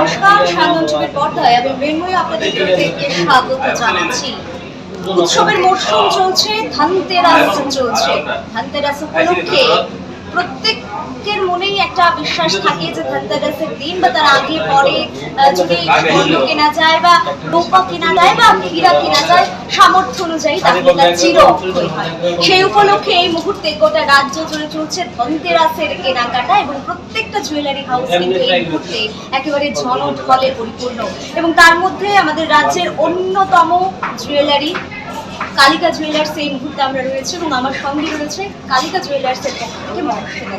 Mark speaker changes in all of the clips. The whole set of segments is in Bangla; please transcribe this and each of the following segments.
Speaker 1: নমস্কার সায়ন ছবির পর্দায় আমি মৃন্ময়ী আপনাদের প্রত্যেককে স্বাগত জানাচ্ছি। উৎসবের মরশুম চলছে, ধানতেরাস চলছে। ধানতেরাস উপলক্ষে প্রত্যেকের মনেই একটা বিশ্বাস থাকে যে ধানতেরাসের দিন বা তার আগে পরে যদি স্বর্ণ কেনা যায় বা রূপা কেনা যায় বা হীরা কেনা যায় সামর্থ্য অনুযায়ী তাহলে তার চির সেই উপলক্ষে এই মুহূর্তে গোটা রাজ্য জুড়ে চলছে ধনতেরাসের কেনাকাটা এবং প্রত্যেকটা জুয়েলারি হাউস কিন্তু এই মুহূর্তে একেবারে ঝনঢলে পরিপূর্ণ। এবং তার মধ্যে আমাদের রাজ্যের অন্যতম জুয়েলারি কালিকা জুয়েলার্স এই মুহূর্তে আমরা রয়েছে এবং আমার সঙ্গে রয়েছে কালিকা জুয়েলার্সের পক্ষ থেকে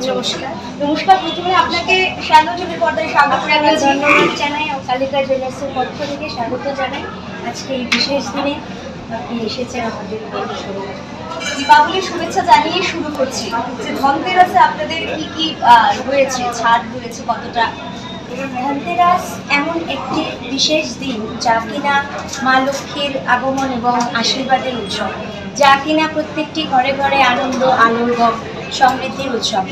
Speaker 1: নমস্কার। নমস্কার প্রথমে আপনাকে শ্যামজনের পর্দায় স্বাগত
Speaker 2: ধন্যবাদ জানাই কালিকা জুয়েলার্সের পক্ষ থেকে স্বাগত জানাই। আজকে এই বিশেষ দিনে আপনি এসেছেন আমাদের
Speaker 1: দীপাবলির শুভেচ্ছা জানিয়ে শুরু করছি। যে ধনতেরাসে আপনাদের কি কি আহ, রয়েছে ছাড় রয়েছে কতটা
Speaker 2: ধনতেরাস এমন একটি বিশেষ দিন যা কিনা মা লক্ষ্মীর আগমন এবং আশীর্বাদের উৎসব, যা কিনা প্রত্যেকটি ঘরে ঘরে আনন্দ আলো এবং সমৃদ্ধির উৎসব।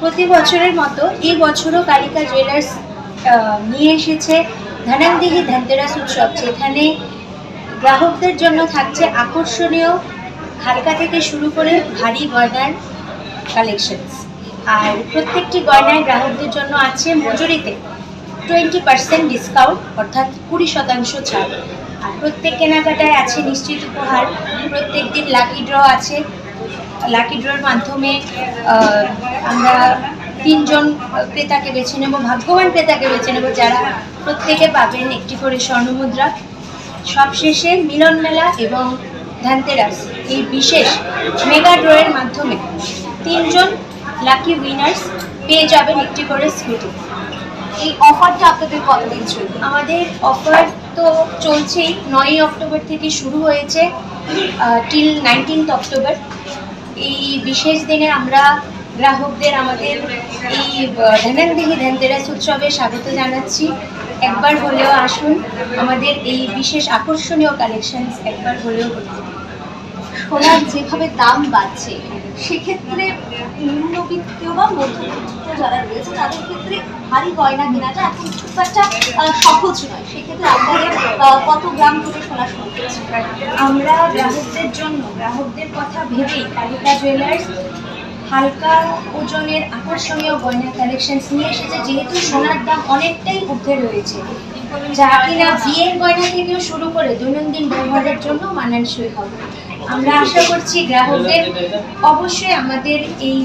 Speaker 2: প্রতি বছরের মতো এই বছরও কালিকা জুয়েলার্স নিয়ে এসেছে ধনান্দিঘি ধনতেরাস উৎসব, যেখানে গ্রাহকদের জন্য থাকছে আকর্ষণীয় হালকা থেকে শুরু করে ভারী গয়নার কালেকশনস আর প্রত্যেকটি গয়নায় গ্রাহকদের জন্য আছে মজুরিতে টোয়েন্টি পার্সেন্ট ডিসকাউন্ট অর্থাৎ কুড়ি শতাংশ ছাড়। আর প্রত্যেক কেনাকাটায় আছে নিশ্চিত উপহার, প্রত্যেক দিন লাকি ড্র আছে। লাকি ড্রর মাধ্যমে আমরা তিনজন ক্রেতাকে বেছে নেব, ভাগ্যবান ক্রেতাকে বেছে নেব, যারা প্রত্যেকে পাবেন একটি করে স্বর্ণমুদ্রা। সবশেষে মিলন মেলা এবং ধানতেরাস, এই বিশেষ মেগা ড্রয়ের মাধ্যমে তিনজন লাকি উইনার্স পেয়ে যাবেন একটি করে স্কুটি
Speaker 1: এই অফারটা আপনাদের কতদিন চলবে?
Speaker 2: আমাদের অফার তো চলছেই। নয়ই অক্টোবর থেকে শুরু হয়েছে টিল নাইনটিন্থ অক্টোবর। এই বিশেষ দিনে আমরা গ্রাহকদের আমাদের এই ধনানদিঘি ধনতেরাস উৎসবে স্বাগত জানাচ্ছি। একবার হলেও আসুন, আমাদের এই বিশেষ আকর্ষণীয় কালেকশনস একবার হলেও।
Speaker 1: সোনার যেভাবে দাম বাড়ছে, সেক্ষেত্রে নিম্নবিত্ত বা মধ্যবিত্ত যারা রয়েছে, তাদের ক্ষেত্রে ভারী গয়না কেনাটা এখন খুব একটা সহজ নয়। সেক্ষেত্রে আপনাদের কত গ্রাম থেকে সোনা শুরু
Speaker 2: আমরা গ্রাহকদের জন্য, গ্রাহকদের কথা ভেবেই কালিকা জুয়েলার্স হালকা ওজনের আকর্ষণীয় গয়না কালেকশন নিয়ে এসেছে, যেহেতু সোনার দাম অনেকটাই ঊর্ধ্বে রয়েছে। যা কিনা বিয়ের গয়না থেকেও শুরু করে দৈনন্দিন ব্যবহারের জন্য মানানসই হবে। আমরা আশা করছি গ্রাহকদের অবশ্যই আমাদের এই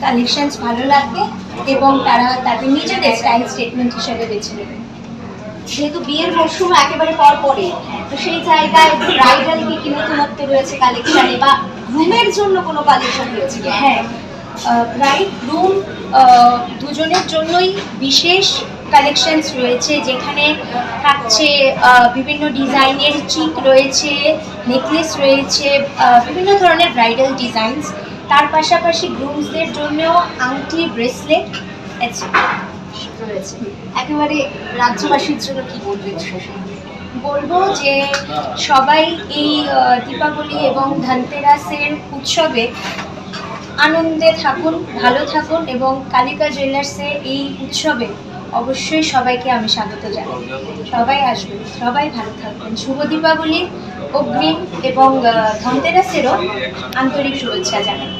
Speaker 2: কালেকশনস ভালো লাগবে এবং তারা তাদের নিজেদের স্টাইল স্টেটমেন্ট হিসেবে বেছে নেবেন
Speaker 1: যেহেতু বিয়ের মরশুম একেবারে পর পরে, তো সেই জায়গায় ব্রাইডাল কি কি নতুনত্ব রয়েছে কালেকশনে বা রুমের জন্য কোনো কালেকশন রয়েছে
Speaker 2: হ্যাঁ ব্রাইড রুম দুজনের জন্যই বিশেষ কালেকশনস রয়েছে যেখানে থাকছে বিভিন্ন ডিজাইনের চিক রয়েছে নেকলেস রয়েছে বিভিন্ন ধরনের ব্রাইডাল ডিজাইনস তার পাশাপাশি গ্রুমসদের জন্যও আংটি ব্রেসলেট
Speaker 1: রয়েছে। একেবারে রাজ্যবাসীর জন্য কি বলবেন
Speaker 2: বলব যে সবাই এই দীপাবলি এবং ধনতেরাসের উৎসবে আনন্দে থাকুন, ভালো থাকুন এবং কালিকা জুয়েলার্সে এই উৎসবে অবশ্যই সবাইকে আমি স্বাগত জানাই। সবাই আসবেন সবাই ভালো থাকবেন। শুভ দীপাবলি, অগ্রিম এবং ধনতেরাসেরও আন্তরিক শুভেচ্ছা জানাই।